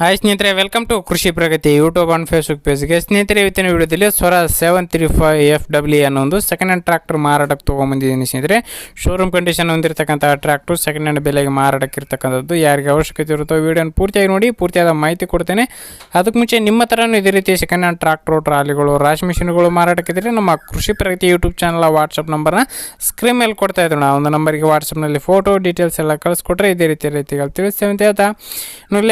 Hi ಸ್ನೇಹಿತರೆ welcome to Krishi Pragati YouTube and Facebook ಪೇಜ್ಗೆ ಸ್ನೇಹಿತರೆ, ಇವತ್ತಿನ ವಿಡಿಯೋದಲ್ಲಿ Swaraj seven three five F W ಅನ್ನೋ ಒಂದು ಸೆಕೆಂಡ್ ಹ್ಯಾಂಡ್ ಟ್ರಾಕ್ಟರ್ ಮಾರಾಟಕ್ಕೆ ತೊಗೊಂಬಂದಿದ್ದೀನಿ ಸ್ನೇಹಿತರೆ. ಶೋರೂಮ್ ಕಂಡೀಷನ್ ಹೊಂದಿರತಕ್ಕಂಥ ಟ್ರ್ಯಾಕ್ಟರ್ ಸೆಕೆಂಡ್ ಹ್ಯಾಂಡ್ ಬೆಲೆಗೆ ಮಾರಾಟಕ್ಕೆ ಇರ್ತಕ್ಕಂಥದ್ದು ಯಾರಿಗೆ ಅವಶ್ಯಕತೆ ಇರುತ್ತೋ ವಿಡಿಯೋನ ಪೂರ್ತಿಯಾಗಿ ನೋಡಿ, ಪೂರ್ತಿಯಾದ ಮಾಹಿತಿ ಕೊಡ್ತೇನೆ. ಅದಕ್ಕೆ ಮುಂಚೆ ನಿಮ್ಮ ಥರನೂ ಇದೇ ರೀತಿ ಸೆಕೆಂಡ್ ಹ್ಯಾಂಡ್ ಟ್ರಾಕ್ಟರ್ ಟ್ರಾಲಿಗಳು, ರಾಶಿ ಮಿಷಿನ್ಗಳು ಮಾರಾಟಕ್ಕಿದ್ರೆ ನಮ್ಮ ಕೃಷಿ ಪ್ರಗತಿ ಯೂಟ್ಯೂಬ್ ಚಾನಲ್ ವಾಟ್ಸಪ್ ನಂಬರ್ನ ಸ್ಕ್ರೀನ್ ಮೇಲೆ ಕೊಡ್ತಾ ಇದ್ರು. ನಾವು ಒಂದು ನಂಬರಿಗೆ ವಾಟ್ಸಪ್ನಲ್ಲಿ ಫೋಟೋ ಡೀಟೇಲ್ಸ್ ಎಲ್ಲ ಕಳಿಸ್ಕೊಟ್ರೆ ಇದೇ ರೀತಿ ರೀತಿ ತಿಳಿಸ್ತೇವೆ ಅಂತ ಹೇಳ್ತಾ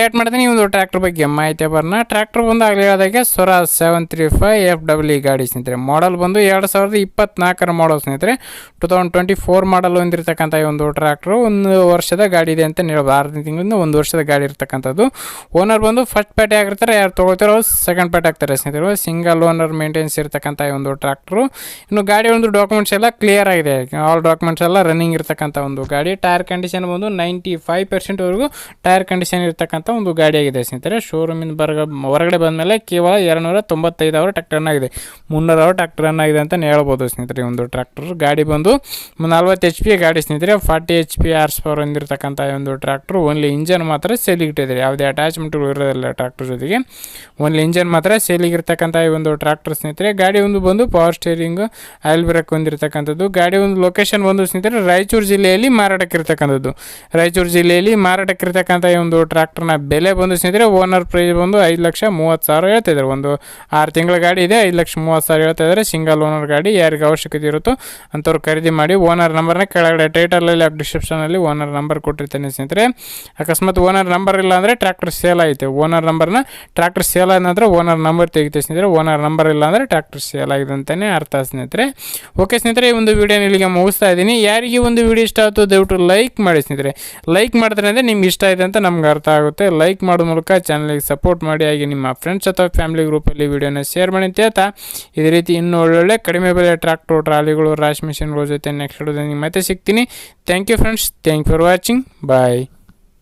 ಲೇಟ್ ಮಾಡ್ತೀನಿ ಒಂದು ಟ್ರ್ಯಾಕ್ಟರ್ ಬಗ್ಗೆ ಮಾಹಿತಿ ಬರೋಣ. ಟ್ರ್ಯಾಕ್ಟರ್ ಬಂದು ಆಗಲಿ ಹೇಳಿದಾಗೆ Swaraj seven three five F W ಗಾಡಿ ಸ್ನೇಹಿತರೆ. ಮಾಡಲ್ ಬಂದು ಎರಡು ಸಾವಿರದ ಇಪ್ಪತ್ನಾಲ್ಕರ ಮಾಡಲ್ ಸ್ನೇಹಿತರೆ. Two thousand twenty four model ಹೊಂದಿರತಕ್ಕಂಥ ಈ ಒಂದು ಟ್ರ್ಯಾಕ್ಟ್ರು ಒಂದು ವರ್ಷದ ಗಾಡಿ ಇದೆ ಅಂತ ಹೇಳ್ಬೋದು. ತಿಂಗಳಿಂದ ಒಂದು ವರ್ಷದ ಗಾಡಿ ಇರ್ತಕ್ಕಂಥದ್ದು. ಓನರ್ ಬಂದು ಫಸ್ಟ್ ಪೇಟೆ ಆಗಿರ್ತಾರೆ ಯಾರು ತೊಗೊಳ್ತಾರೋ ಸೆಕೆಂಡ್ ಪೇಟೆ ಆಗ್ತಾರೆ ಸ್ನೇಹಿತರು. ಸಿಂಗಲ್ ಓನರ್ ಮೇಂಟೆನ್ಸ್ ಇರ್ತಕ್ಕಂಥ ಈ ಒಂದು ಟ್ರ್ಯಾಕ್ಟ್ರು ಇನ್ನು ಗಾಡಿ ಒಂದು ಡಾಕ್ಯುಮೆಂಟ್ಸ್ ಎಲ್ಲ ಕ್ಲಿಯರ್ ಆಗಿದೆ. ಆಲ್ ಡಾಕ್ಯುಮೆಂಟ್ಸ್ ಎಲ್ಲ ರನ್ನಿಂಗ್ ಇರ್ತಕ್ಕಂಥ ಒಂದು ಗಾಡಿ. ಟೈರ್ ಕಂಡೀಷನ್ ಬಂದು ನೈಂಟಿ ಫೈವ್ ಪರ್ಸೆಂಟ್ವರೆಗೂ ಟೈರ್ ಕಂಡೀಷನ್ ಇರ್ತಕ್ಕಂಥ ಒಂದು ಗಾಡಿ ಆಗಿದೆ ಸ್ನೇಹಿತರೆ ಶೋರೂಮಿಂದ ಬರ್ಗ, ಹೊರಗಡೆ ಬಂದಮೇಲೆ ಕೇವಲ ಎರಡುನೂರ ತೊಂಬತ್ತೈದು ಅವರ್ ಟ್ರ್ಯಾಕ್ಟರ್ ಆಗಿದೆ ಮುನ್ನೂರು ಅವರ್ ಟ್ರ್ಯಾಕ್ಟರ್ ಆಗಿದೆ ಅಂತ ಹೇಳ್ಬೋದು ಸ್ನೇಹಿತರೆ ಒಂದು ಟ್ರ್ಯಾಕ್ಟರ್ ಗಾಡಿ ಬಂದು ನಲ್ವತ್ತು ಎಚ್ ಪಿ ಗಾಡಿ ಸ್ನೇಹಿತರೆ forty H P horse power ಹೊಂದಿರತಕ್ಕಂಥ ಒಂದು ಟ್ರ್ಯಾಕ್ಟರ್ ಓನ್ಲಿ ಇಂಜನ್ ಮಾತ್ರ ಸೇಲಿಗೆ ಇಟ್ಟಿದ್ದಾರೆ. ಯಾವುದೇ ಅಟ್ಯಾಚ್ಮೆಂಟ್ಗಳು ಇರೋದಿಲ್ಲ ಟ್ರ್ಯಾಕ್ಟರ್ ಜೊತೆಗೆ. ಓನ್ಲಿ ಇಂಜನ್ ಮಾತ್ರ ಸೇಲಿಗಿರ್ತಕ್ಕಂಥ ಈ ಒಂದು ಟ್ರ್ಯಾಕ್ಟರ್ ಸ್ನೇಹಿತರೆ. ಗಾಡಿ ಒಂದು ಬಂದು ಪವರ್ ಸ್ಟೇರಿಂಗ್ ಆಯಿಲ್ ಬ್ರೇಕ್ ಹೊಂದಿರತಕ್ಕಂಥದ್ದು. ಗಾಡಿ ಒಂದು ಲೊಕೇಶನ್ ಬಂದು ಸ್ನೇಹಿತರೆ, ರಾಯಚೂರು ಜಿಲ್ಲೆಯಲ್ಲಿ ಮಾರಾಟಕ್ಕೆ ಇರ್ತಕ್ಕಂಥದ್ದು ರಾಯಚೂರು ಜಿಲ್ಲೆಯಲ್ಲಿ ಮಾರಾಟಕ್ಕೆ ಇರ್ತಕ್ಕಂಥ ಈ ಒಂದು ಟ್ರ್ಯಾಕ್ಟರ್ನ ಬೆಲೆ ಬಂದು ಸ್ನೇಹಿತರೆ ಓನರ್ ಪ್ರೈಸ್ ಬಂದು ಐದು ಲಕ್ಷ ಮೂವತ್ತು ಸಾವಿರ ಹೇಳ್ತಾ ಇದ್ದಾರೆ ಒಂದು ಆರು ತಿಂಗಳ ಗಾಡಿ ಇದೆ, ಐದು ಲಕ್ಷ ಮೂವತ್ತು ಸಾವಿರ ಹೇಳ್ತಾ ಇದ್ದಾರೆ ಸಿಂಗಲ್ ಓನರ್ ಗಾಡಿ, ಯಾರಿಗೆ ಅವಶ್ಯಕತೆ ಇರುತ್ತೋ ಅಂಥವ್ರು ಖರೀದಿ ಮಾಡಿ ಓನರ್ ನಂಬರ್ನ ಕೆಳಗಡೆ ಟೈಟಲಲ್ಲಿ ಡಿಸ್ಕ್ರಿಪ್ಷನಲ್ಲಿ ಓನರ್ ನಂಬರ್ ಕೊಟ್ಟಿರ್ತೇನೆ ಸ್ನೇಹಿತರೆ. ಅಕಸ್ಮಾತ್ ಓನರ್ ನಂಬರ್ ಇಲ್ಲ ಅಂದರೆ ಟ್ರ್ಯಾಕ್ಟರ್ ಸೇಲ್ ಆಯಿತು ಓನರ್ ನಂಬರ್ನ ಟ್ರ್ಯಾಕ್ಟರ್ ಸೇಲ್ ಆದ ನಂತರ ಓನರ್ ನಂಬರ್ ತೆಗಿತೀವಿ ಸ್ನೇಹಿತರೆ. ಓನರ್ ನಂಬರ್ ಇಲ್ಲ ಅಂದರೆ ಟ್ರ್ಯಾಕ್ಟರ್ ಸೇಲ್ ಆಗಿದೆ ಅಂತಲೇ ಅರ್ಥ ಸ್ನೇಹಿತರೆ. ಓಕೆ ಸ್ನೇಹಿತರೆ, ಈ ಒಂದು ವಿಡಿಯೋನ ಇಲ್ಲಿಗೆ ಮುಗಿಸ್ತಾ ಇದ್ದೀನಿ. ಯಾರಿಗೆ ಒಂದು ವಿಡಿಯೋ ಇಷ್ಟ ಆಯಿತು ದಯವಿಟ್ಟು ಲೈಕ್ ಮಾಡಿ ಸ್ನೇಹಿತರೆ. ಲೈಕ್ ಮಾಡಿದ್ರೆ ಅಂದರೆ ನಿಮ್ಗೆ ಇಷ್ಟ ಇದೆ ಅಂತ ನಮ್ಗೆ ಅರ್ಥ ಆಗುತ್ತೆ. ಲೈಕ್ ಮಾಡೋ ಮೂಲಕ ಚಾನಲ್ಗೆ ಸಪೋರ್ಟ್ ಮಾಡಿ, ಹಾಗೆ ನಿಮ್ಮ ಫ್ರೆಂಡ್ಸ್ ಅಥವಾ ಫ್ಯಾಮಿಲಿ ಗ್ರೂಪಲ್ಲಿ ವಿಡಿಯೋನ ಶೇರ್ ಮಾಡಿ ಅಂತ ಇದೇ ರೀತಿ ಇನ್ನೂ ಒಳ್ಳೊಳ್ಳೆ ಕಡಿಮೆ ಬೆಲೆ ಟ್ರಾಕ್ಟರ್ ಟ್ರಾಲಿಗಳು ರಾಶ್ ಮಿಷಿನ್ಗಳ ಜೊತೆ ನೆಕ್ಸ್ಟ್ ವಿಡಿಯೋದಲ್ಲಿ ಮತ್ತೆ ಸಿಗ್ತೀನಿ. Thank you friends thank for watching bye